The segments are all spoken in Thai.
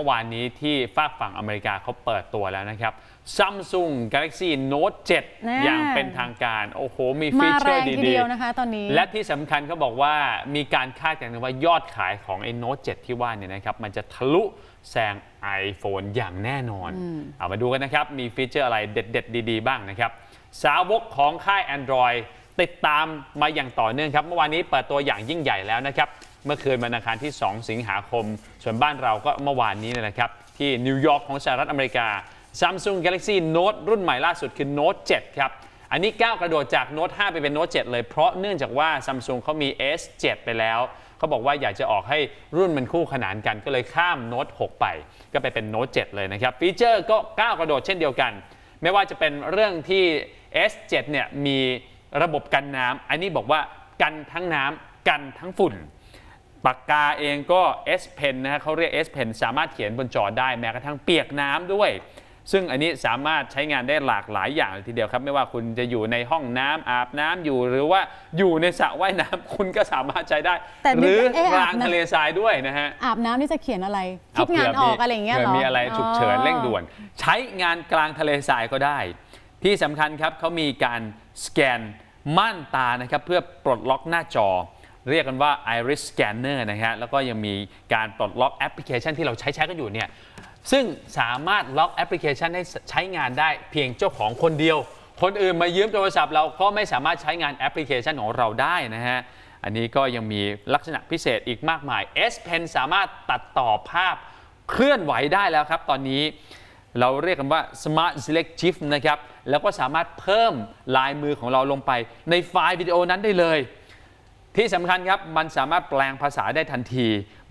มื่อวานนี้ที่ฝากฝั่งอเมริกาเขาเปิดตัวแล้วนะครับ Samsung Galaxy Note น่า7อย่างเป็นทางการ โอ้โห มีฟีมาเจแรอร์งทีดีเดียวนะคะตอนนี้ๆและที่สำคัญเขาบอกว่ามีการคาดการณ์กันว่ายอดขายของไอ้ Note 7 ที่ว่าเนี่ยนะครับ มันจะทะลุแซง iPhone อย่างแน่นอน เอามาดูกันนะครับ มีฟีเจอร์อะไรเด็ด ๆ ดี ๆ บ้างนะครับ สาวกของค่าย Android ติดตามมาอย่างต่อเนื่องครับ เมื่อวานนี้เปิดตัวอย่างยิ่งใหญ่แล้วนะครับ เมื่อคืนวันอังคารที่ 2 สิงหาคม ส่วนบ้านเราก็เมื่อวานนี้นยนะครับ ที่นิวยอร์กของสหรัฐอเมริกา Samsung Galaxy Note รุ่นใหม่ล่าสุดคือ Note 7 ครับ อันนี้ก้าวกระโดดจาก Note 5 ไปเป็น Note 7 เลยเพราะเนื่องจากว่า Samsung เขามี S7 ไปแล้วเขาบอกว่าอยากจะออกให้รุ่นมันคู่ขนานกันก็เลยข้าม Note 6ไป ก็ไปเป็น Note 7เลยนะครับ ฟีเจอร์ก็ก้าวกระโดดเช่นเดียวกัน ไม่ว่าจะเป็นเรื่องที่ S7 เนี่ยมีระบบกันน้ำอันนี้บอกว่ากันทั้งน้ำกันทั้งฝุ่น ปากกาเองก็ S Pen นะฮะเขาเรียก S Pen สามารถเขียนบนจอได้แม้กระทั่งเปียกน้ำด้วย ซึ่งอันนี้สามารถใช้งานได้หลากหลายอย่างเลยทีเดียวครับ ไม่ว่าคุณจะอยู่ในห้องน้ำอาบน้ำอยู่ หรือว่าอยู่ในสระว่ายน้ำคุณก็สามารถใช้ได้ แต่หรือเอ๊ะกลางอาบน้ำทะเลทรายด้วยนะฮะ อาบน้ำนี่จะเขียนอะไรคิดเผื่งานออกอะไรอย่างเงี้ยเหรอผื่มีอะไรฉุกเฉินอ๋อเร่งด่วน ใช้งานกลางทะเลทรายก็ได้ ที่สำคัญครับเขามีการสแกนม่านตานะครับเพื่อปลดล็อกหน้าจอ เรียกกันว่า Iris Scanner นะฮะแล้วก็ยังมีการปลดล็อกแอปพลิเคชันที่เราใช้ใช้กันอยู่เนี่ยซึ่งสามารถล็อกแอปพลิเคชันให้ใช้งานได้เพียงเจ้าของคนเดียว คนอื่นมายืมโทรศัพท์เราก็ไม่สามารถใช้งานแอปพลิเคชันของเราได้นะฮะอันนี้ก็ยังมีลักษณะพิเศษอีกมากมาย S Pen สามารถตัดต่อภาพเคลื่อนไหวได้แล้วครับ ตอนนี้เราเรียกกันว่า Smart Select GIF นะครับ แล้วก็สามารถเพิ่มลายมือของเราลงไปในไฟล์วิดีโอนั้นได้เลย ที่สำคัญครับมันสามารถแปลงภาษาได้ทันที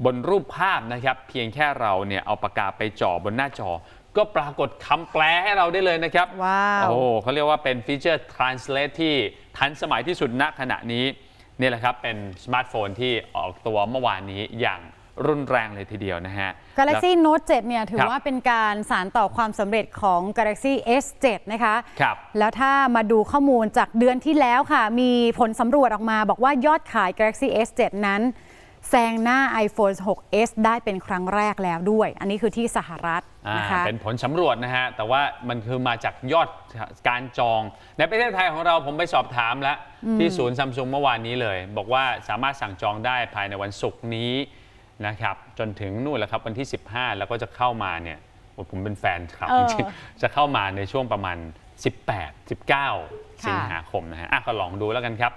บนรูปภาพนะครับ เพียงแค่เราเนี่ยเอาปากกาไปจ่อบนหน้าจอ ก็ปรากฏคำแปลให้เราได้เลยนะครับว้าว โอ้เขาเรียกว่าเป็นฟีเจอร์ translate ที่ทันสมัยที่สุดณขณะนี้ นี่แหละครับ เป็นสมาร์ทโฟนที่ออกตัวเมื่อวานนี้อย่าง รุนแรงเลยทีเดียวนะฮะ Galaxy Note 7 เนี่ยถือครับว่าเป็นการสารต่อความสำเร็จของ Galaxy S7 นะคะครับแล้วถ้ามาดูข้อมูลจากเดือนที่แล้วค่ะ มีผลสำรวจออกมาบอกว่ายอดขาย Galaxy S7 นั้นแซงหน้า iPhone 6s ได้เป็นครั้งแรกแล้วด้วย อันนี้คือที่สหรัฐอ่านะคะเป็นผลสำรวจนะฮะ แต่ว่ามันคือมาจากยอดการจอง ในประเทศไทยของเราผมไปสอบถามแล้ว ที่ศูนย์ซัมซุงเมื่อวานนี้เลย บอกว่าสามารถสั่งจองได้ภายในวันศุกร์นี้ นะครับจนถึงนู่นแหละครับวันที่ 15 แล้วก็จะเข้ามาเนี่ยโอ้ผมเป็นแฟนครับเออจริงๆจะเข้ามาในช่วงประมาณ 18 19 สิงหาคมนะฮะอะก็ลองดูแล้วกันครับ